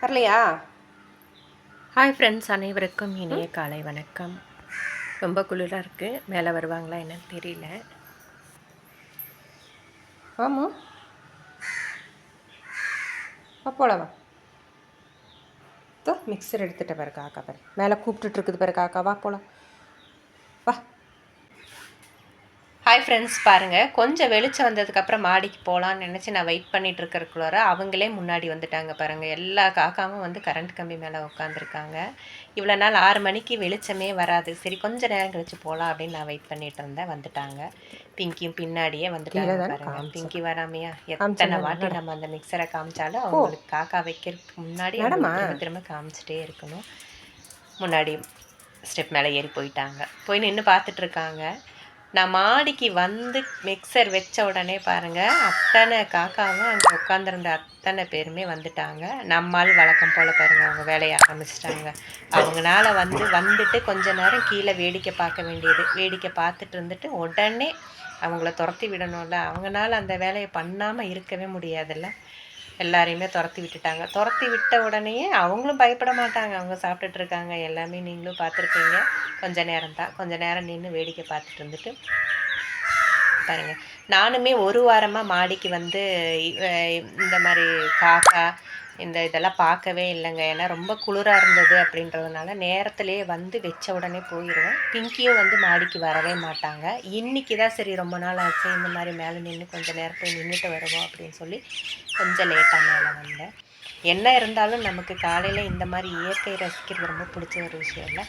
வரலையா? Hi friends அனைவருக்கும் இனிய காலை வணக்கம். ரொம்ப குளிராக இருக்குது மேலே வருவாங்களா என்னன்னு தெரியல. ஆமா வா போலாம் வா. தோ மிக்சர் எடுத்துட்ட பாரு காக்கா பாரு. மேலே கூப்பிட்டுட்டு இருக்குது பாரு காக்கா. வா ஹாய் ஃப்ரெண்ட்ஸ் பாருங்கள் கொஞ்சம் வெளிச்சம் வந்ததுக்கப்புறம் மாடிக்கு போகலான்னு நினச்சி நான் வெயிட் பண்ணிட்டு இருக்கிறக்குள்ளார அவங்களே முன்னாடி வந்துட்டாங்க பாருங்கள் எல்லா காக்காவும் வந்து கரண்ட் கம்பி மேலே உட்காந்துருக்காங்க இவ்வளோ நாள் ஆறு மணிக்கு வெளிச்சமே வராது. சரி கொஞ்ச நேரம் கழிச்சு போகலாம் அப்படின்னு நான் வெயிட் பண்ணிட்டு இருந்தேன். வந்துட்டாங்க. பிங்கியும் பின்னாடியே வந்துட்டாங்க பாருங்க. பிங்கி வராமையா? எத்தனை வாட்டி நம்ம அந்த மிக்சரை காமிச்சாலும் அவங்களுக்கு காக்கா வைக்கிறதுக்கு முன்னாடி திரும்ப காமிச்சிட்டே இருக்கணும். முன்னாடி ஸ்டெப் மேலே ஏறி போயிட்டாங்க. போய் நின்று பார்த்துட்டு இருக்காங்க. நான் மாடிக்கு வந்து மிக்சர் வச்ச உடனே பாருங்கள் அத்தனை காக்காவும் அங்கே உட்காந்துருந்த அத்தனை பேருமே வந்துட்டாங்க. நம்மால் வழக்கம் போல் பாருங்கள் அவங்க வேலையை ஆரம்பிச்சிட்டாங்க. அவங்களால வந்து வந்துட்டு கொஞ்ச நேரம் கீழே வேடிக்கை பார்க்க வேண்டியது. வேடிக்கை பார்த்துட்டு இருந்துட்டு உடனே அவங்கள துரத்தி விடணும்ல. அவங்களால அந்த வேலையை பண்ணாமல் இருக்கவே முடியாதுல்ல. எல்லாரையுமே துரத்தி விட்டுட்டாங்க. துரத்தி விட்ட உடனேயே அவங்களும் பயப்பட மாட்டாங்க. அவங்க சாப்பிட்டுட்டு இருக்காங்க. எல்லாமே நீங்களும் பார்த்துருப்பீங்க. கொஞ்ச நேரம் தான் கொஞ்ச நேரம் நின்று வேடிக்கை பார்த்துட்டு இருந்துட்டு பாருங்க. நானுமே ஒரு வாரமாக மாடிக்கு வந்து இந்த மாதிரி காக்கா இந்த இதெல்லாம் பார்க்கவே இல்லைங்க. ஏன்னா ரொம்ப குளிராக இருந்தது அப்படின்றதுனால நேரத்திலேயே வந்து வச்ச உடனே போயிடுவேன் பிங்கியும் வந்து மாடிக்கு வரவே மாட்டாங்க. இன்னைக்கு தான் சரி ரொம்ப நாள் ஆச்சு. இந்த மாதிரி மேலே நின்று கொஞ்சம் நேரம் போய் நின்றுட்டு வருவோம் அப்படின்னு சொல்லி கொஞ்சம் லேட்டாக மேலே வந்தேன். என்ன இருந்தாலும் நமக்கு காலையில் இந்த மாதிரி இயற்கை ரசிக்கிறது ரொம்ப பிடிச்ச ஒரு விஷயம் இல்லை.